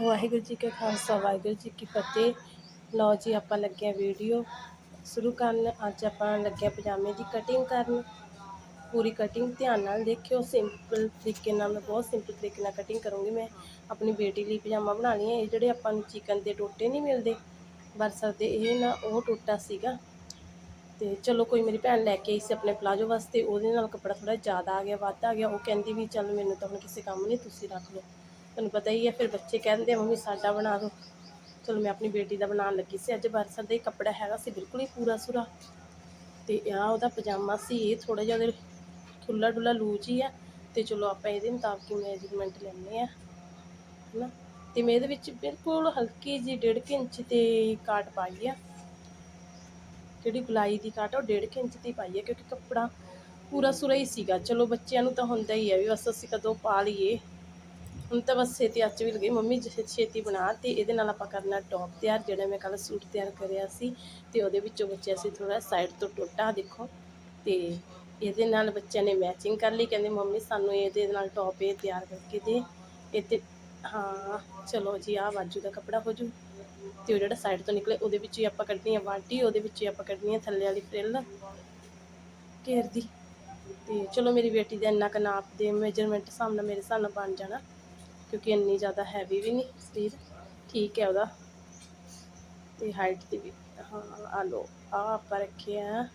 ਵਾਹਿਗੁਰੂ ਜੀ ਕਾ ਖਾਲਸਾ, ਵਾਹਿਗੁਰੂ ਜੀ ਕੀ ਫਤਿਹ। ਲਓ ਜੀ, ਆਪਾਂ ਲੱਗਿਆ ਵੀਡੀਓ ਸ਼ੁਰੂ ਕਰਨ। ਅੱਜ ਆਪਾਂ ਲੱਗਿਆ ਪਜਾਮੇ ਦੀ ਕਟਿੰਗ ਕਰਨ। ਪੂਰੀ ਕਟਿੰਗ ਧਿਆਨ ਨਾਲ ਦੇਖਿਓ। ਸਿੰਪਲ ਤਰੀਕੇ ਨਾਲ, ਮੈਂ ਬਹੁਤ ਸਿੰਪਲ ਤਰੀਕੇ ਨਾਲ ਕਟਿੰਗ ਕਰੂੰਗੀ ਮੈਂ। ਆਪਣੀ ਬੇਟੀ ਲਈ ਪਜਾਮਾ ਬਣਾ ਲਈ ਹੈ। ਇਹ ਜਿਹੜੇ ਆਪਾਂ ਨੂੰ ਚਿਕਨ ਦੇ ਟੋਟੇ ਨਹੀਂ ਮਿਲਦੇ, ਬਰਸਰ ਦੇ, ਇਹ ਨਾ ਉਹ ਟੋਟਾ ਸੀਗਾ। ਤੇ ਚਲੋ ਕੋਈ ਮੇਰੀ ਭੈਣ ਲੈ ਕੇ ਆਈ ਸੀ ਆਪਣੇ ਪਲਾਜੋ ਵਾਸਤੇ। ਉਹਦੇ ਨਾਲ ਕੱਪੜਾ ਥੋੜਾ ਜ਼ਿਆਦਾ ਆ ਗਿਆ, ਵੱਧ ਆ ਗਿਆ। ਉਹ ਕਹਿੰਦੀ ਵੀ, ਚੱਲ ਮੈਨੂੰ ਤਾਂ ਹੁਣ ਕਿਸੇ ਕੰਮ ਨਹੀਂ, ਤੁਸੀਂ ਰੱਖ ਲਓ। ਤੁਹਾਨੂੰ ਪਤਾ ਹੀ ਹੈ, ਫਿਰ ਬੱਚੇ ਕਹਿੰਦੇ ਆ, ਮੰਮੀ, ਸਾਡਾ ਬਣਾ ਦਿਓ। ਚਲੋ, ਮੈਂ ਆਪਣੀ ਬੇਟੀ ਦਾ ਬਣਾਉਣ ਲੱਗੀ ਸੀ। ਅੱਜ ਬਰਸਰ ਦਾ ਹੀ ਕੱਪੜਾ ਹੈਗਾ ਸੀ, ਬਿਲਕੁਲ ਹੀ ਪੂਰਾ ਸੁਰਾ। ਤੇ ਆ ਉਹਦਾ ਪਜਾਮਾ ਸੀ, ਇਹ ਥੋੜਾ ਜਿਹਾ ਉਹਦੇ ਖੁੱਲਾ ਡੁੱਲਾ ਲੂਜ ਹੀ ਆ। ਤੇ ਚਲੋ, ਆਪਾਂ ਇਹਦੇ ਮੁਤਾਬਕ ਮੈਜਰਮੈਂਟ ਲੈਣੇ ਆ ਹਨਾ? ਤੇ ਮੈਂ ਇਹਦੇ ਵਿੱਚ ਬਿਲਕੁਲ ਹਲਕੀ ਜੀ 1.5 ਇੰਚ ਤੇ ਕਾਟ ਪਾਈ ਆ। ਜਿਹੜੀ ਗੁਲਾਈ ਦੀ ਕਾਟ ਆ, ਉਹ 1.5 ਇੰਚ ਦੀ ਪਾਈ ਆ, ਕਿਉਂਕਿ ਕੱਪੜਾ ਪੂਰਾ ਸੁਰਾ ਹੀ ਸੀਗਾ। ਚਲੋ, ਬੱਚਿਆਂ ਨੂੰ ਤਾਂ ਹੁੰਦਾ ਹੀ ਆ ਵੀ ਬਸ ਅਸੀਂ ਕਦੋਂ ਪਾ ਲਈਏ। ਹੁਣ ਤਾਂ ਬਸ ਛੇਤੀ ਅੱਜ ਵੀ ਲੱਗੀ। ਮੰਮੀ ਜੇ ਛੇਤੀ ਬਣਾ ਤੇ ਇਹਦੇ ਨਾਲ ਆਪਾਂ ਕਰਨਾ ਟੌਪ ਤਿਆਰ, ਜਿਹੜਾ ਮੈਂ ਕੱਲ ਸੂਟ ਤਿਆਰ ਕਰਿਆ ਸੀ ਤੇ ਉਹਦੇ ਵਿੱਚੋਂ ਬੱਚਿਆ ਸੀ ਥੋੜਾ ਸਾਈਡ ਤੋਂ ਟੋਟਾ ਦੇਖੋ ਤੇ ਇਹਦੇ ਨਾਲ ਬੱਚਿਆਂ ਨੇ ਮੈਚਿੰਗ ਕਰ ਲਈ। ਕਹਿੰਦੇ, ਮੰਮੀ, ਸਾਨੂੰ ਇਹਦੇ ਨਾਲ ਟੌਪ ਇਹ ਤਿਆਰ ਕਰਕੇ ਦੇ। ਇਹ ਤੇ ਹਾਂ, ਚਲੋ ਜੀ, ਆਹ ਬਾਜੂ ਦਾ ਕੱਪੜਾ ਹੋ ਜੂ। ਤੇ ਉਹ ਜਿਹੜਾ ਸਾਈਡ ਤੋਂ ਨਿਕਲੇ, ਉਹਦੇ ਵਿੱਚ ਹੀ ਆਪਾਂ ਕੱਢਣੀ ਆ ਵਾਂਟੀ, ਉਹਦੇ ਵਿੱਚ ਹੀ ਆਪਾਂ ਕੱਢਣੀ ਆ ਥੱਲੇ ਵਾਲੀ ਫਰਿੱਲ ਘੇਰ ਦੀ। ਤੇ ਚਲੋ ਮੇਰੀ ਬੇਟੀ ਦਾ ਇੰਨਾ ਕੁ ਨਾਪ ਦੇ ਮੇਜਰਮੈਂਟ ਹਿਸਾਬ ਨਾਲ ਮੇਰੇ ਹਿਸਾਬ ਨਾਲ ਬਣ ਜਾਣਾ। ਕਿਉਂਕਿ ਇੰਨੀ ਜ਼ਿਆਦਾ ਹੈਵੀ ਵੀ ਨਹੀਂ ਸਰੀਰ ਠੀਕ ਹੈ ਉਹਦਾ। ਤੇ ਹਾਈਟ ਦੀ ਵੀ, ਹਾਂ ਆ ਲੋ ਆ ਆਪਾਂ ਰੱਖਿਆ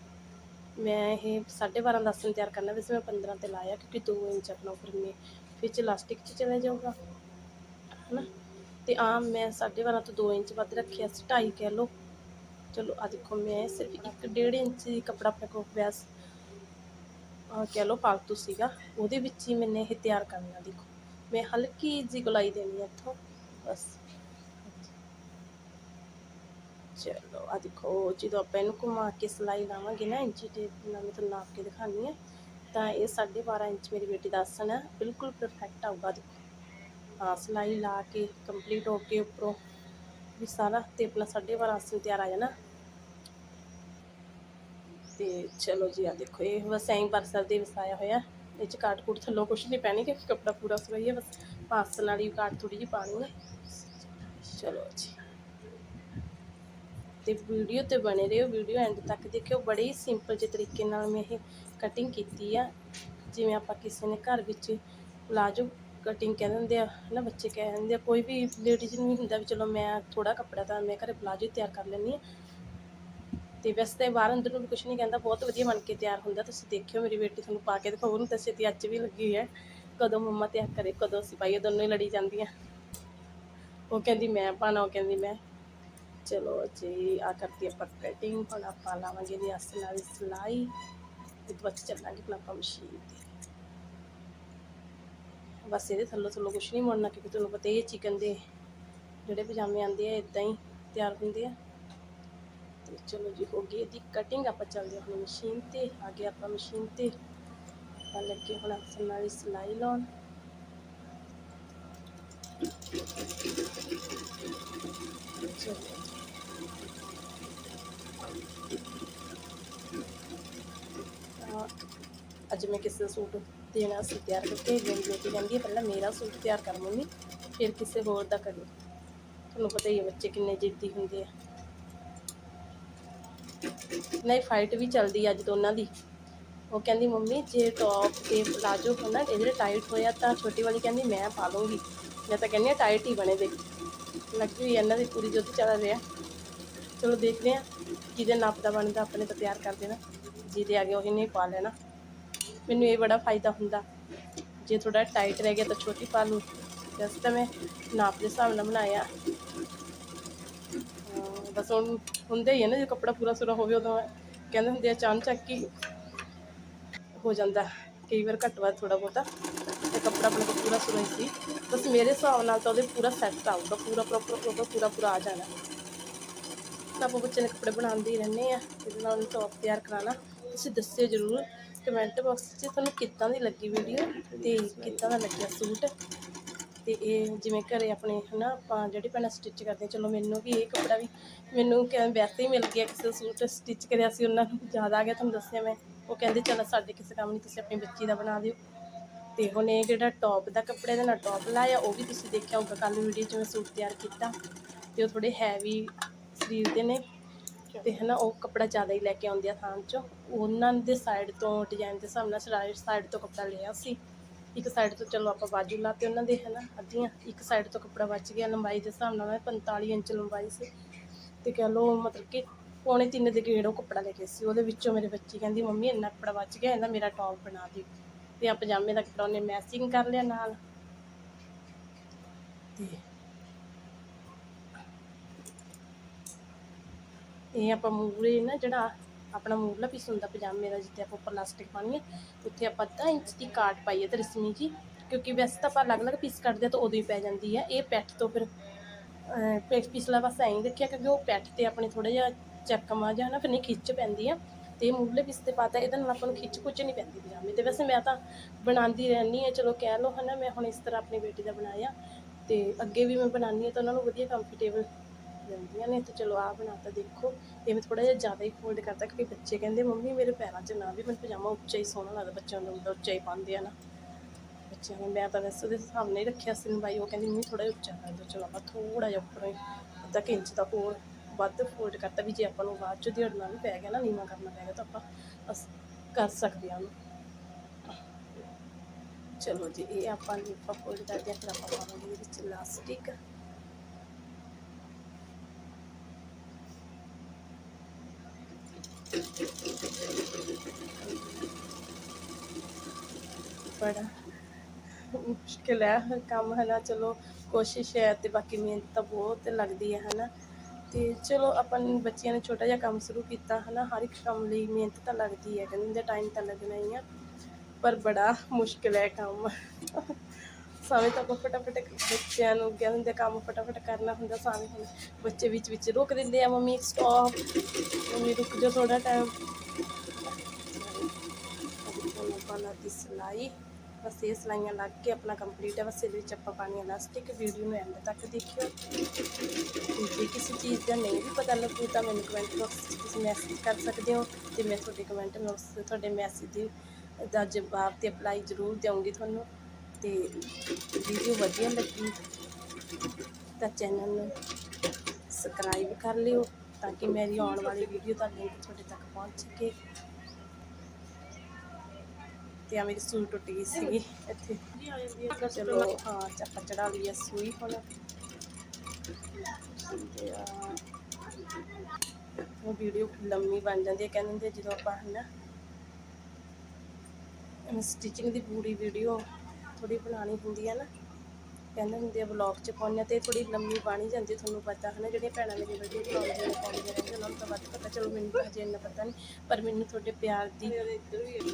ਮੈਂ ਇਹ 12.5 10 ਨੂੰ ਤਿਆਰ ਕਰਨਾ, ਵੈਸੇ ਮੈਂ 15 ਤੇ ਲਾਇਆ ਕਿਉਂਕਿ 2 ਇੰਚ ਆਪਣਾ ਉੱਪਰ ਮੇ ਵਿੱਚ ਇਲਾਸਟਿਕ 'ਚ ਚਲਾ ਜਾਊਗਾ, ਹਨਾ? ਤੇ ਆ ਮੈਂ 12.5 ਤੋਂ 2 ਇੰਚ ਵੱਧ ਰੱਖਿਆ ਸੀ 2.5 ਕਹਿ ਲਓ। ਚਲੋ ਆ ਦੇਖੋ, ਮੈਂ ਸਿਰਫ ਇੱਕ ਡੇਢ ਇੰਚ ਦੀ ਕੱਪੜਾ ਆਪਣੇ ਕੋਲ ਪਿਆ ਕਹਿ ਲਓ, ਪਾਲਤੂ ਸੀਗਾ। ਉਹਦੇ ਵਿੱਚ ਹੀ ਮੈਨੇ ਇਹ ਤਿਆਰ ਕਰਨਾ, ਦੇਖੋ। ਮੈਂ ਹਲਕੀ ਜਿਹੀ ਗੁਲਾਈ ਦੇਣੀ ਹੈ ਇੱਥੋਂ, ਬਸ। ਚਲੋ ਆ ਦੇਖੋ, ਜਦੋਂ ਆਪਾਂ ਇਹਨੂੰ ਘੁਮਾ ਕੇ ਸਿਲਾਈ ਲਾਵਾਂਗੇ ਨਾ ਇੰਚੀ ਟੇਪ ਨਾਲ, ਮੈਂ ਤੁਹਾਨੂੰ ਨਾਪ ਕੇ ਦਿਖਾਉਂਦੀ ਹਾਂ, ਤਾਂ ਇਹ 12.5 ਇੰਚ ਮੇਰੀ ਬੇਟੀ ਦਾ ਆਸਣ ਹੈ ਬਿਲਕੁਲ ਪਰਫੈਕਟ ਆਊਗਾ, ਦੇਖੋ। ਹਾਂ, ਸਿਲਾਈ ਲਾ ਕੇ ਕੰਪਲੀਟ ਹੋ ਕੇ ਉੱਪਰੋਂ ਵੀ ਸਾਰਾ ਤੇ ਆਪਣਾ 12.5 ਆਸਣ ਤਿਆਰ ਆ ਜਾਣਾ। ਤੇ ਚਲੋ ਜੀ ਆ ਦੇਖੋ, ਇਹ ਬਸ ਐਂ ਬਰਸਰ ਦੇ ਵਸਾਇਆ ਹੋਇਆ। ਇਹ ਚ ਕਾਟ ਕੂਟ ਥੱਲੋਂ ਕੁਛ ਨਹੀਂ ਪੈਣੀ ਕਿਉਂਕਿ ਕੱਪੜਾ ਪੂਰਾ ਸਵਾਈ ਹੈ ਬਸ ਪਾਸ ਨਾਲ ਹੀ ਕਾਟ ਥੋੜੀ ਜਿਹੀ ਪਾਣੀ ਹੈ ਚਲੋ ਜੀ। ਤੇ ਵੀਡੀਓ ਤੇ ਬਣੇ ਰਹੋ, ਵੀਡੀਓ ਐਂਡ ਤੱਕ ਦੇਖਿਓ। ਬੜੇ ਹੀ ਸਿੰਪਲ ਜਿਹੇ ਤਰੀਕੇ ਨਾਲ ਮੈਂ ਇਹ ਕਟਿੰਗ ਕੀਤੀ ਆ। ਜਿਵੇਂ ਆਪਾਂ ਕਿਸੇ ਨੇ ਘਰ ਵਿੱਚ ਪਲਾਜੋ ਕਟਿੰਗ ਕਹਿ ਦਿੰਦੇ ਆ ਨਾ ਬੱਚੇ ਕਹਿ ਦਿੰਦੇ ਆ, ਕੋਈ ਵੀ ਲੇਡੀਜ਼ ਨੂੰ ਹੁੰਦਾ ਵੀ ਚਲੋ ਮੈਂ ਥੋੜਾ ਕੱਪੜਾ ਤਾਂ ਮੈਂ ਘਰੇ ਪਲਾਜੋ ਤਿਆਰ ਕਰ ਲੈਂਦੀ ਆ ਤੇ ਵੈਸੇ ਤਾਂ ਬਾਹਰ ਅੰਦਰ ਨੂੰ ਵੀ ਕੁਝ ਨਹੀਂ ਕਹਿੰਦਾ, ਬਹੁਤ ਵਧੀਆ ਬਣ ਕੇ ਤਿਆਰ ਹੁੰਦਾ, ਤੁਸੀਂ ਦੇਖਿਓ ਮੇਰੀ ਬੇਟੀ ਤੁਹਾਨੂੰ ਪਾ ਕੇ ਦਿਖਾਓ ਉਹਨੂੰ ਤਾਂ ਛੇਤੀ ਅੱਜ ਵੀ ਲੱਗੀ ਹੈ, ਕਦੋਂ ਮੰਮਾ ਤਿਆਰ ਕਰੇ, ਕਦੋਂ ਅਸੀਂ ਪਾਈਏ ਦੋਨੋਂ ਹੀ ਲੜੀ ਜਾਂਦੀਆਂ। ਉਹ ਕਹਿੰਦੀ ਮੈਂ ਪਾਣਾ, ਉਹ ਕਹਿੰਦੀ ਮੈਂ, ਚਲੋ ਜੀ ਆ ਕਰਤੀ ਆਪਾਂ ਕਟਿੰਗ ਹੁਣ ਆਪਾਂ ਲਾਵਾਂਗੇ ਦੀ ਅਸਲ ਨਾਲ ਸਿਲਾਈ ਇਹ ਤੋਂ ਬਾਅਦ ਚੱਲਾਂਗੇ ਆਪਣਾ ਆਪਾਂ ਮਸ਼ੀਨ ਤੇ। ਬਸ ਇਹਦੇ ਥੱਲੋਂ ਥੱਲੋਂ ਕੁਝ ਨਹੀਂ ਮੁੜਨਾ, ਕਿਉਂਕਿ ਤੁਹਾਨੂੰ ਪਤਾ ਹੀ ਹੈ ਚਿਕਨ ਦੇ ਜਿਹੜੇ ਪਜਾਮੇ ਆਉਂਦੇ ਆ ਇਦਾਂ ਹੀ ਤਿਆਰ ਹੁੰਦੇ ਆ। ਤੇ ਚਲੋ ਜੀ, ਹੋ ਗਈ ਇਹਦੀ ਕਟਿੰਗ ਆਪਾਂ ਚੱਲਦੇ ਹਾਂ ਆਪਣੀ ਮਸ਼ੀਨ ਤੇ ਆ ਗਏ ਆਪਾਂ ਮਸ਼ੀਨ ਤੇ। ਆਪਾਂ ਲੱਗੇ ਹੁਣ ਅਸਲ ਨਾਲ ਹੀ ਸਿਲਾਈ ਲਾਉਣ। ਚਲੋ। ਤਾਂ ਅੱਜ ਮੈਂ ਕਿਸੇ ਦਾ ਸੂਟ ਦੇਣਾ ਸੀ ਤਿਆਰ ਕਰਕੇ ਮੇਰੀ ਬੇਟੀ ਕਹਿੰਦੀ ਹੈ ਪਹਿਲਾਂ ਮੇਰਾ ਸੂਟ ਤਿਆਰ ਕਰ ਮੰਮੀ, ਫਿਰ ਕਿਸੇ ਹੋਰ ਦਾ ਕਰਿਓ। ਤੁਹਾਨੂੰ ਪਤਾ ਹੀ ਹੈ ਬੱਚੇ ਕਿੰਨੇ ਜਿੱਦੀ ਹੁੰਦੇ ਆ। ਨਹੀਂ ਫਾਈਟ ਵੀ ਚੱਲਦੀ ਅੱਜ ਦੋਨਾਂ ਦੀ। ਉਹ ਕਹਿੰਦੀ, ਮੰਮੀ, ਜੇ ਟੌਪ ਤੇ ਪਲਾਜੋ ਹੋਣਾ ਇਹ ਟਾਈਟ ਹੋਇਆ ਤਾਂ ਛੋਟੀ ਵਾਲੀ ਕਹਿੰਦੀ, ਮੈਂ ਪਾ ਲੂੰਗੀ ਮੈਂ ਤਾਂ ਕਹਿੰਦੀ ਆ ਟਾਈਟ ਹੀ ਬਣੇ ਦੇ ਲੱਗੀ ਹੋਈ ਇਹਨਾਂ ਦੀ ਪੂਰੀ ਜੁੱਤ ਚੱਲ ਰਿਹਾ ਚਲੋ ਦੇਖਦੇ ਆ ਕਿਹਦੇ ਨਾਪ ਦਾ ਬਣਦਾ, ਆਪਣੇ ਤਾਂ ਤਿਆਰ ਕਰ ਦੇਣਾ। ਜਿਹਦੇ ਅੱਗੇ ਉਹੀ ਨਹੀਂ ਪਾ ਲੈਣਾ। ਮੈਨੂੰ ਇਹ ਬੜਾ ਫਾਇਦਾ ਹੁੰਦਾ। ਜੇ ਥੋੜਾ ਟਾਈਟ ਰਹਿ ਗਿਆ ਤਾਂ ਛੋਟੀ ਪਾ ਲੂੰ ਵੈਸੇ ਤਾਂ ਮੈਂ ਨਾਪ ਦੇ ਹਿਸਾਬ ਨਾਲ ਬਣਾਇਆ। ਬਸ ਹੁਣ ਹੁੰਦਾ ਹੀ ਹੈ ਨਾ, ਜੇ ਕੱਪੜਾ ਪੂਰਾ ਸੁਰਾ ਹੋਵੇ ਉਦੋਂ ਕਹਿੰਦੇ ਹੁੰਦੇ ਆ ਚਾਨ ਚੱਕ ਹੀ ਹੋ ਜਾਂਦਾ। ਕਈ ਵਾਰ ਘੱਟ ਵੱਧ ਥੋੜਾ ਬਹੁਤਾ। ਤੇ ਕੱਪੜਾ ਆਪਣੇ ਕੋਲ ਪੂਰਾ ਸੁਰਾ ਹੀ ਸੀ। ਬਸ ਮੇਰੇ ਹਿਸਾਬ ਨਾਲ ਤਾਂ ਉਹਦੇ ਪੂਰਾ ਸੈੱਟ ਆਊਗਾ ਪੂਰਾ ਪ੍ਰੋਪਰ ਉਹਦਾ ਪੂਰਾ ਪੂਰਾ ਆ ਜਾਣਾ। ਤਾਂ ਆਪਾਂ ਬੱਚੇ ਨੇ ਕੱਪੜੇ ਬਣਾਉਂਦੇ ਹੀ ਰਹਿੰਦੇ ਆ, ਇਹਦੇ ਨਾਲ ਉਹਨੂੰ ਟੌਪ ਤਿਆਰ ਕਰਾਉਣਾ। ਤੁਸੀਂ ਦੱਸਿਓ ਜ਼ਰੂਰ ਕਮੈਂਟ ਬਾਕਸ 'ਚ ਤੁਹਾਨੂੰ ਕਿੱਦਾਂ ਦੀ ਲੱਗੀ ਵੀਡੀਓ ਤੇ ਕਿੱਦਾਂ ਦਾ ਲੱਗਿਆ ਸੂਟ? ਤੇ ਇਹ ਜਿਵੇਂ ਘਰੇ ਆਪਣੇ ਹਨਾ ਆਪਾਂ ਜਿਹੜੀ ਭੈਣਾਂ ਸਟਿਚ ਕਰਦੇ ਚਲੋ ਮੈਨੂੰ ਵੀ ਇਹ ਕੱਪੜਾ ਵੀ ਮੈਨੂੰ ਕਿ ਵੈਸੇ ਹੀ ਮਿਲ ਗਿਆ ਕਿਸੇ ਸੂਟ ਸਟਿਚ ਕਰਿਆ ਸੀ, ਉਹਨਾਂ ਨੂੰ ਜ਼ਿਆਦਾ ਆ ਗਿਆ ਤੁਹਾਨੂੰ ਦੱਸਿਆ ਮੈਂ। ਉਹ ਕਹਿੰਦੇ ਚਲ ਸਾਡੇ ਕਿਸੇ ਕੰਮ ਨਹੀਂ ਤੁਸੀਂ ਆਪਣੀ ਬੱਚੀ ਦਾ ਬਣਾ ਦਿਓ। ਤੇ ਹੁਣ ਇਹ ਜਿਹੜਾ ਟੌਪ ਦਾ ਕੱਪੜੇ ਦੇ ਨਾਲ ਟੌਪ ਲਾਇਆ, ਉਹ ਵੀ ਤੁਸੀਂ ਦੇਖਿਆ ਹੋਊਗਾ ਕੱਲ ਵੀਡੀਓ 'ਚ ਮੈਂ ਸੂਟ ਤਿਆਰ ਕੀਤਾ ਤੇ ਉਹ ਥੋੜੇ ਹੈਵੀ ਸਰੀਰ ਦੇ ਨੇ ਤੇ ਹਨਾ ਉਹ ਕੱਪੜਾ ਜ਼ਿਆਦਾ ਹੀ ਲੈ ਕੇ ਆਉਂਦੇ ਆ ਥਾਂ 'ਚੋਂ। ਉਹਨਾਂ ਦੇ ਸਾਈਡ ਤੋਂ ਡਿਜ਼ਾਈਨ ਦੇ ਹਿਸਾਬ ਨਾਲ ਸਾਈਡ ਸਾਈਡ ਤੋਂ ਕੱਪੜਾ ਲਿਆ ਸੀ। ਇੱਕ ਸਾਈਡ ਤੋਂ ਚਲੋ ਆਪਾਂ ਬਾਜੂ ਲਾਤੇ ਉਹਨਾਂ ਦੇ, ਹਨਾ, ਅੱਧੀਆਂ, ਇੱਕ ਸਾਈਡ ਤੋਂ ਕੱਪੜਾ ਬਚ ਗਿਆ, ਲੰਬਾਈ ਦੇ ਹਿਸਾਬ ਨਾਲ 45 ਇੰਚ ਲੰਬਾਈ ਸੀ। ਤੇ ਕਹ ਲਓ, ਮਤਲਬ ਕਿ ਪੌਣੇ ਤਿੰਨ ਦੇ ਗੇੜ ਉਹ ਕੱਪੜਾ ਲੈ ਕੇ ਸੀ। ਉਹਦੇ ਵਿੱਚੋਂ ਮੇਰੇ ਬੱਚੀ ਕਹਿੰਦੀ, ਮੰਮੀ, ਇੰਨਾ ਕੱਪੜਾ ਬਚ ਗਿਆ, ਇਹਦਾ ਮੇਰਾ ਟੌਪ ਬਣਾ ਦਿਓ। ਤੇ ਆ ਪਜਾਮੇ ਦਾ ਕੱਪੜਾ ਉਹਨੇ ਮੈਚਿੰਗ ਕਰ ਲਿਆ ਨਾਲ। ਤੇ ਇਹ ਆਪਾਂ ਮੂਰੇ ਨਾ ਜਿਹੜਾ ਆਪਣਾ ਮੂਰਲਾ ਪੀਸ ਹੁੰਦਾ ਪਜਾਮੇ ਦਾ ਜਿੱਥੇ ਆਪਾਂ ਉੱਪਰ ਲਾਸਟਿਕ ਪਾਣੀ ਹੈ ਉੱਥੇ ਆਪਾਂ ਅੱਧਾ ਇੰਚ ਦੀ ਕਾਟ ਪਾਈ ਹੈ ਤੇ ਰਸਮੀ ਜੀ ਕਿਉਂਕਿ ਵੈਸੇ ਤਾਂ ਆਪਾਂ ਅਲੱਗ-ਅਲੱਗ ਪੀਸ ਕੱਢਦੇ ਆ ਤਾਂ ਉਦੋਂ ਹੀ ਪੈ ਜਾਂਦੀ ਹੈ ਇਹ ਪੈਟ ਤੋਂ ਫਿਰ ਅਹ, ਪੇਟ ਪਿਛਲਾ ਪਾਸਾ ਐਂ ਰੱਖਿਆ ਕਿਉਂਕਿ ਉਹ ਪੈਟ ਤੇ ਆਪਣੇ ਥੋੜਾ ਜਿਹਾ ਚੱਕਮਾ ਜਿਹਾ ਨਾ ਫਿਰ ਨਹੀਂ ਖਿੱਚ ਪੈਂਦੀ ਆ ਤੇ ਇਹ ਮੂਰਲੇ ਪੀਸ ਤੇ ਪਾਤਾ ਇਹਦੇ ਨਾਲ ਆਪਾਂ ਨੂੰ ਖਿੱਚ ਕੁੱਚ ਨਹੀਂ ਪੈਂਦੀ ਪਜਾਮੇ ਤੇ। ਵੈਸੇ ਮੈਂ ਤਾਂ ਬਣਾਉਂਦੀ ਰਹਿੰਦੀ ਹਾਂ ਚਲੋ ਕਹਿ ਲਓ ਹਨਾ ਮੈਂ ਹੁਣ ਇਸ ਤਰ੍ਹਾਂ ਆਪਣੀ ਬੇਟੀ ਦਾ ਬਣਾਇਆ ਤੇ ਅੱਗੇ ਵੀ ਮੈਂ ਬਣਾਉਂਦੀ ਹਾਂ ਤਾਂ ਉਹਨਾਂ ਨੂੰ ਵਧੀਆ ਕੰਫਰਟੇਬਲ ਜਾਂਦੀਆਂ ਨੇ, ਤੇ ਚਲੋ ਆ ਬਣਾਤਾ ਦੇਖੋ। ਇਹ ਮੈਂ ਥੋੜਾ ਜਿਹਾ ਜ਼ਿਆਦਾ ਹੀ ਫੋਲਡ ਕਰਤਾ ਕਿਉਂਕਿ ਬੱਚੇ ਕਹਿੰਦੇ, ਮੰਮੀ, ਮੇਰੇ ਪੈਰਾਂ 'ਚ ਨਾ ਵੀ ਮੈਨੂੰ ਪਜਾਮਾ ਉੱਚਾ ਹੀ ਸੋਹਣਾ ਲੱਗਦਾ, ਬੱਚਿਆਂ ਨੂੰ ਹੁੰਦਾ ਉੱਚਾ ਹੀ ਪਾਉਂਦੇ ਆ ਨਾ। ਬੱਚਿਆਂ ਨੂੰ ਮੈਂ ਤਾਂ ਵੈਸੇ ਉਹਦੇ ਹਿਸਾਬ ਨਾਲ ਹੀ ਰੱਖਿਆ ਸੀ ਲੰਬਾਈ ਉਹ ਕਹਿੰਦੀ, ਮੰਮੀ ਥੋੜਾ ਜਿਹਾ ਉੱਚਾ ਕਰ ਦਿਓ, ਚਲੋ ਆਪਾਂ ਥੋੜਾ ਜਿਹਾ ਉੱਪਰੋਂ ਹੀ ਅੱਧਾ ਇੰਚ ਦਾ ਹੋਰ ਵੱਧ ਫੋਲਡ ਕਰਤਾ ਵੀ ਜੇ ਆਪਾਂ ਨੂੰ ਬਾਅਦ ਚ ਦਿਹਾੜਨਾ ਵੀ ਪੈ ਗਿਆ ਨਾ, ਨੀਵਾਂ ਕਰਨਾ ਪੈ ਗਿਆ ਤਾਂ ਆਪਾਂ ਅਸ- ਕਰ ਸਕਦੇ ਹਾਂ ਉਹਨੂੰ। ਚਲੋ ਜੀ, ਇਹ ਆਪਾਂ ਲੀਫਾ ਫੋਲਡ ਕਰਦੇ ਹਾਂ, ਫਿਰ ਆਪਾਂ ਪਾਵਾਂਗੇ ਇਹਦੇ ਵਿੱਚ ਇਲਾਸਟਿਕ ਬੜਾ ਮੁਸ਼ਕਿਲ ਹੈ, ਹਰ ਕੰਮ ਹੈ ਨਾ, ਚਲੋ ਕੋਸ਼ਿਸ਼ ਹੈ ਤੇ ਬਾਕੀ ਮਿਹਨਤ ਤਾਂ ਬਹੁਤ ਲੱਗਦੀ ਹੈ, ਹਨਾ। ਤੇ ਚਲੋ ਆਪਾਂ ਨੇ ਬੱਚਿਆਂ ਨੇ ਛੋਟਾ ਜਿਹਾ ਕੰਮ ਸ਼ੁਰੂ ਕੀਤਾ, ਹਨਾ, ਹਰ ਇੱਕ ਕੰਮ ਲਈ ਮਿਹਨਤ ਤਾਂ ਲੱਗਦੀ ਹੈ, ਕਹਿੰਦੇ ਟਾਈਮ ਤਾਂ ਲੱਗਣਾ ਹੀ ਆ, ਪਰ ਬੜਾ ਮੁਸ਼ਕਿਲ ਹੈ ਕੰਮ। ਸਾਵੇਂ ਤਾਂ ਆਪਾਂ ਫਟਾਫਟ ਬੱਚਿਆਂ ਨੂੰ ਕਹਿੰਦੇ ਕੰਮ ਫਟਾਫਟ ਕਰਨਾ ਹੁੰਦਾ, ਸਾਵੇਂ ਹੁਣ ਬੱਚੇ ਵਿੱਚ ਵਿੱਚ ਰੋਕ ਦਿੰਦੇ ਆ, ਮੰਮੀ ਸਟਾਪ ਮੰਮੀ ਰੁਕ ਜਾ ਥੋੜਾ ਟਾਈਮ ਆਪਾਂ ਦੀ ਸਿਲਾਈ। ਬਸ ਇਹ ਸਿਲਾਈਆਂ ਲੱਗ ਕੇ ਆਪਣਾ ਕੰਪਲੀਟ ਹੈ। ਬਸ ਇਹਦੇ ਵਿੱਚ ਆਪਾਂ ਪਾਣੀ ਇਲਾਸਟਿਕ ਵੀਡੀਓ ਨੂੰ ਐਂਡ ਤੱਕ ਦੇਖਿਓ। ਜੇ ਕਿਸੇ ਚੀਜ਼ ਦਾ ਨਹੀਂ ਵੀ ਪਤਾ ਲੱਗੂ, ਤਾਂ ਮੈਨੂੰ ਕਮੈਂਟ ਬਾਕਸ 'ਚ ਤੁਸੀਂ ਮੈਸੇਜ ਕਰ ਸਕਦੇ ਹੋ। ਤੇ ਮੈਂ ਤੁਹਾਡੇ ਕਮੈਂਟ ਨੂੰ ਤੁਹਾਡੇ ਮੈਸੇਜ ਦੀ, ਦਾ ਜਵਾਬ ਤੇ ਅਪਲਾਈ ਜ਼ਰੂਰ ਦੇਵਾਂਗੀ ਤੁਹਾਨੂੰ। ਤੇ ਵੀਡੀਓ ਵਧੀਆ ਲੱਗੀ, ਤਾਂ ਚੈਨਲ ਨੂੰ ਸਬਸਕ੍ਰਾਈਬ ਕਰ ਲਿਓ, ਤਾਂ ਕਿ ਮੇਰੀ ਆਉਣ ਵਾਲੀ ਵੀਡੀਓ ਦਾ ਲਿੰਕ ਤੁਹਾਡੇ ਤੱਕ ਪਹੁੰਚ ਸਕੇ। ਤੇ ਆ ਮੇਰੀ ਸੂਈ ਟੁੱਟ ਗਈ ਸੀਗੀ ਇੱਥੇ। ਚਲੋ, ਹਾਂ ਚੱਪਾ ਚੜਾ ਲਈ ਹੈ ਸੂਈ ਹੁਣ। ਉਹ ਵੀਡੀਓ ਲੰਮੀ ਬਣ ਜਾਂਦੀ ਹੈ ਕਹਿੰਦੇ ਹੁੰਦੇ ਜਦੋਂ ਆਪਾਂ ਹਨਾ ਸਟਿਚਿੰਗ ਦੀ ਪੂਰੀ ਵੀਡੀਓ ਥੋੜੀ ਬਣਾਉਣੀ ਹੁੰਦੀ ਹੈ ਨਾ। ਕਹਿੰਦੇ ਹੁੰਦੇ ਆ ਵਲੌਗ 'ਚ ਪਾਉਂਦੇ ਆ ਤੇ ਥੋੜੀ ਲੰਮੀ ਬਣ ਜਾਂਦੀ ਤੁਹਾਨੂੰ ਪਤਾ ਹੈ ਨਾ ਜਿਹੜੀਆਂ ਭੈਣਾਂ ਮੇਰੀ ਵੀਡੀਓ ਬਣਾਉਂਦੀਆਂ ਨੇ ਪਾਉਂਦੀਆਂ ਰਹਿੰਦੀਆਂ ਉਹਨਾਂ ਨੂੰ ਤਾਂ ਵੱਧ ਪਤਾ, ਚਲੋ ਮੈਨੂੰ ਤਾਂ ਹਜੇ ਇੰਨਾ ਪਤਾ ਨਹੀਂ, ਪਰ ਮੈਨੂੰ ਤੁਹਾਡੇ ਪਿਆਰ ਦੀ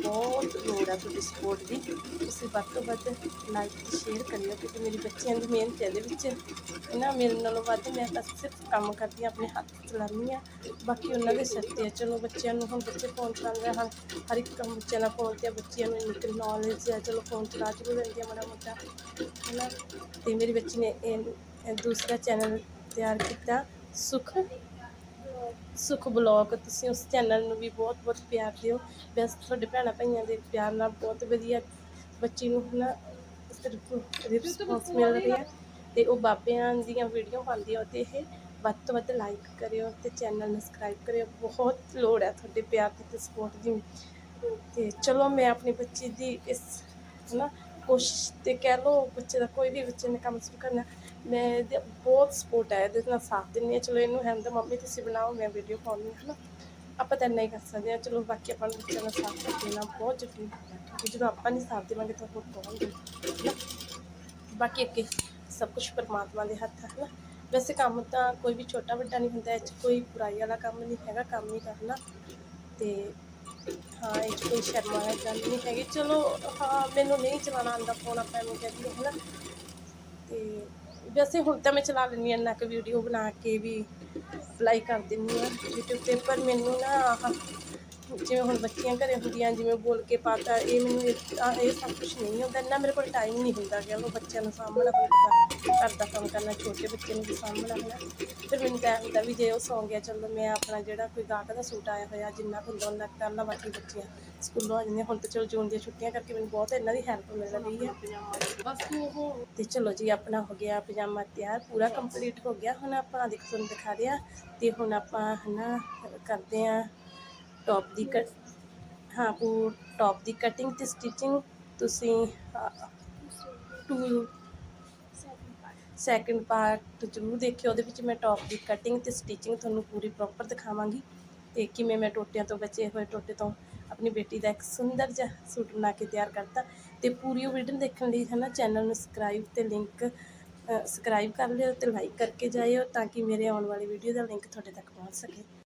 ਬਹੁਤ ਲੋੜ ਆ ਤੁਹਾਡੀ ਸਪੋਰਟ ਦੀ। ਤੁਸੀਂ ਵੱਧ ਤੋਂ ਵੱਧ ਲਾਈਕ ਤੇ ਸ਼ੇਅਰ ਕਰਿਓ, ਕਿਉਂਕਿ ਮੇਰੀ ਬੱਚਿਆਂ ਦੀ ਮਿਹਨਤ ਹੈ ਇਹਦੇ ਵਿੱਚ। ਨਾ ਮੇਰੇ ਨਾਲੋਂ ਵੱਧ ਮੈਂ ਤਾਂ ਸਿਰਫ ਕੰਮ ਕਰਦੀ ਹਾਂ, ਆਪਣੇ ਹੱਥ ਚਲਾਉਂਦੀ ਹਾਂ, ਬਾਕੀ ਉਹਨਾਂ ਦੇ ਸਿਰ ਤੇ ਆ। ਚਲੋ ਬੱਚਿਆਂ ਨੂੰ ਹੁਣ ਬੱਚੇ ਫੋਨ ਚਲਾਉਂਦੇ ਆ, ਹਰ ਇੱਕ ਕੰਮ ਬੱਚਿਆਂ ਦਾ ਫੋਨ ਤੇ ਆ, ਬੱਚਿਆਂ ਨੂੰ ਇੰਨੀ ਨੌਲੇਜ ਆ, ਚਲੋ ਫੋਨ ਚਲਾ ਚਲੋ ਲੈਂਦੀ ਆ ਮਾੜਾ ਮੋਟਾ। ਹੈ ਨਾ ਅਤੇ ਮੇਰੀ ਬੱਚੀ ਨੇ ਇਹ ਦੂਸਰਾ ਚੈਨਲ ਤਿਆਰ ਕੀਤਾ। ਸੁਖ ਸੁਖ ਬਲੌਗ। ਤੁਸੀਂ ਉਸ ਚੈਨਲ ਨੂੰ ਵੀ ਬਹੁਤ ਬਹੁਤ ਪਿਆਰ ਦਿਓ। ਬਸ ਤੁਹਾਡੇ ਭੈਣਾਂ ਭਾਈਆਂ ਦੇ ਪਿਆਰ ਨਾਲ ਬਹੁਤ ਵਧੀਆ ਬੱਚੀ ਨੂੰ ਨਾ ਰਿਸਪੌਂਸ ਮਿਲ ਰਿਹਾ। ਤੇ ਉਹ ਬਾਬਿਆਂ ਦੀਆਂ ਵੀਡੀਓ ਪਾਉਂਦੀ ਆ ਤੇ। ਇਹ ਵੱਧ ਤੋਂ ਵੱਧ ਲਾਈਕ ਕਰਿਓ ਤੇ ਚੈਨਲ ਨੂੰ ਸਬਸਕ੍ਰਾਈਬ ਕਰਿਓ। ਬਹੁਤ ਲੋੜ ਹੈ ਤੁਹਾਡੇ ਪਿਆਰ ਦੀ ਤੇ ਸਪੋਰਟ ਦੀ। ਤੇ ਚਲੋ ਮੈਂ ਆਪਣੀ ਬੱਚੀ ਦੀ ਇਸ ਹਨਾ ਕੋਸ਼ਿਸ਼ ਤੇ ਕਹਿ ਲਓ ਬੱਚੇ ਦਾ ਕੋਈ ਵੀ ਬੱਚੇ ਨੇ ਕੰਮ ਸ਼ੁਰੂ ਕਰਨਾ, ਮੈਂ ਇਹਦੇ ਬਹੁਤ ਸਪੋਰਟ ਹੈ, ਇਹਦੇ ਨਾਲ ਸਾਥ ਦਿੰਦੀ ਹਾਂ। ਚਲੋ ਇਹਨੂੰ ਹੈਂਦਾ ਮੰਮੀ ਤੁਸੀਂ ਬਣਾਓ, ਮੈਂ ਵੀਡੀਓ ਪਾਉਣੀ ਹੈ ਨਾ ਆਪਾਂ ਤਾਂ ਇੰਨਾ ਹੀ ਕਰ ਸਕਦੇ ਹਾਂ। ਚਲੋ ਬਾਕੀ ਆਪਾਂ ਨੂੰ ਬੱਚਿਆਂ ਦਾ ਸਾਥ ਦੇਣਾ ਬਹੁਤ ਜ਼ਰੂਰੀ ਹੈ। ਕਿਉਂਕਿ ਜਦੋਂ ਆਪਾਂ ਨਹੀਂ ਸਾਥ ਦੇਵਾਂਗੇ ਤਾਂ ਹੋਰ ਕੌਣ ਦੇਵੇਗਾ ਨਾ ਬਾਕੀ ਅੱਗੇ ਸਭ ਕੁਝ ਪਰਮਾਤਮਾ ਦੇ ਹੱਥ ਹੈ ਨਾ ਵੈਸੇ ਕੰਮ ਤਾਂ ਕੋਈ ਵੀ ਛੋਟਾ ਵੱਡਾ ਨਹੀਂ ਹੁੰਦਾ, ਇਹ 'ਚ ਕੋਈ ਬੁਰਾਈ ਵਾਲਾ ਕੰਮ ਨਹੀਂ ਹੈਗਾ, ਕੰਮ ਹੀ ਕਰਨਾ। ਤੇ ਹਾਂ ਇਹ 'ਚ ਕੋਈ ਸ਼ਰਮ ਵਾਲੀ ਗੱਲ ਨਹੀਂ ਹੈਗੀ। ਚਲੋ, ਹਾਂ, ਮੈਨੂੰ ਨਹੀਂ ਚਲਾਉਣਾ ਆਉਂਦਾ ਫੋਨ ਆਪਾਂ ਐਵੇਂ ਕਹਿੰਦੀ ਹੈ ਨਾ ਤੇ ਵੈਸੇ ਹੁਣ ਤਾਂ ਮੈਂ ਚਲਾ ਲੈਂਦੀ ਹਾਂ, ਇੰਨਾ ਕੁ ਵੀਡੀਓ ਬਣਾ ਕੇ ਵੀ ਅਪਲਾਈ ਕਰ ਦਿੰਦੀ ਹਾਂ YouTube ਤੇ, ਪਰ ਮੈਨੂੰ ਨਾ ਆਹ ਜਿਵੇਂ ਹੁਣ ਬੱਚੀਆਂ ਘਰੇ ਹੁੰਦੀਆਂ ਜਿਵੇਂ ਬੋਲ ਕੇ ਪਾਤਾ ਇਹ ਮੈਨੂੰ ਇਹ ਆਹ ਇਹ ਸਭ ਕੁਝ ਨਹੀਂ ਹੁੰਦਾ। ਇੰਨਾ ਮੇਰੇ ਕੋਲ ਟਾਈਮ ਨਹੀਂ ਹੁੰਦਾ ਕਿ ਉਹ ਬੱਚਿਆਂ ਨੂੰ ਸਾਂਭਣਾ ਹੁੰਦਾ ਘਰ ਦਾ ਕੰਮ ਕਰਨਾ ਛੋਟੇ ਬੱਚੇ ਨੂੰ ਵੀ ਸਾਂਭਣਾ ਹੈ ਫਿਰ ਮੈਨੂੰ ਤਾਂ ਇਹ ਹੁੰਦਾ ਵੀ ਜੇ ਉਹ ਸੌਂ ਗਿਆ ਚਲੋ ਮੈਂ ਆਪਣਾ ਜਿਹੜਾ ਕੋਈ ਗਾਹਕ ਦਾ ਸੂਟ ਆਇਆ ਹੋਇਆ ਜਿੰਨਾ ਕੁ ਹੁੰਦਾ ਉਹਨਾਂ ਕਰ ਲਾ ਬਾਕੀ ਬੱਚੀਆਂ ਸਕੂਲੋਂ ਆ ਜਾਂਦੀਆਂ। ਹੁਣ ਤਾਂ ਚਲੋ ਜੂਨ ਦੀਆਂ ਛੁੱਟੀਆਂ ਕਰਕੇ ਮੈਨੂੰ ਬਹੁਤ ਇਹਨਾਂ ਦੀ ਹੈਲਪ ਮਿਲ ਰਹੀ ਹੈ। ਬਸ ਉਹ ਤੇ ਚਲੋ ਜੀ ਆਪਣਾ ਹੋ ਗਿਆ ਪਜਾਮਾ ਤਿਆਰ ਪੂਰਾ ਕੰਪਲੀਟ ਹੋ ਗਿਆ। ਹੁਣ ਆਪਾਂ ਦੇਖੋ ਤੁਹਾਨੂੰ ਦਿਖਾ ਦਿਆ ਤੇ ਹੁਣ ਆਪਾਂ ਹਨਾ ਕਰਦੇ ਆ ਟੌਪ ਦੀ ਕਟ ਹਾਂ ਪੂ ਟੌਪ ਦੀ ਕਟਿੰਗ ਤੇ ਸਟਿਚਿੰਗ ਤੁਸੀਂ ਟੂ ਸੈਕਿੰਡ ਪਾਰਟ ਜ਼ਰੂਰ ਦੇਖਿਓ, ਉਹਦੇ ਵਿੱਚ ਮੈਂ ਟੌਪ ਦੀ ਕਟਿੰਗ ਤੇ ਸਟਿਚਿੰਗ ਤੁਹਾਨੂੰ ਪੂਰੀ ਪ੍ਰੋਪਰ ਦਿਖਾਵਾਂਗੀ ਤੇ ਕਿਵੇਂ ਮੈਂ ਟੋਟਿਆਂ ਤੋਂ ਬਚੇ ਹੋਏ, ਟੋਟੇ ਤੋਂ ਆਪਣੀ ਬੇਟੀ ਦਾ ਇੱਕ ਸੁੰਦਰ ਜਿਹਾ ਸੂਟ ਬਣਾ ਕੇ ਤਿਆਰ ਕਰਤਾ ਤੇ ਪੂਰੀ ਉਹ ਵੀਡੀਓ ਦੇਖਣ ਲਈ ਹੈ ਨਾ ਚੈਨਲ ਨੂੰ ਸਬਸਕ੍ਰਾਈਬ ਤੇ ਲਿੰਕ ਸਬਸਕ੍ਰਾਈਬ ਕਰ ਲਿਓ ਤੇ ਲਾਈਕ ਕਰਕੇ ਜਾਇਓ ਤਾਂ ਕਿ ਮੇਰੇ ਆਉਣ ਵਾਲੀ ਵੀਡੀਓ ਦਾ ਲਿੰਕ ਤੁਹਾਡੇ ਤੱਕ ਪਹੁੰਚ ਸਕੇ।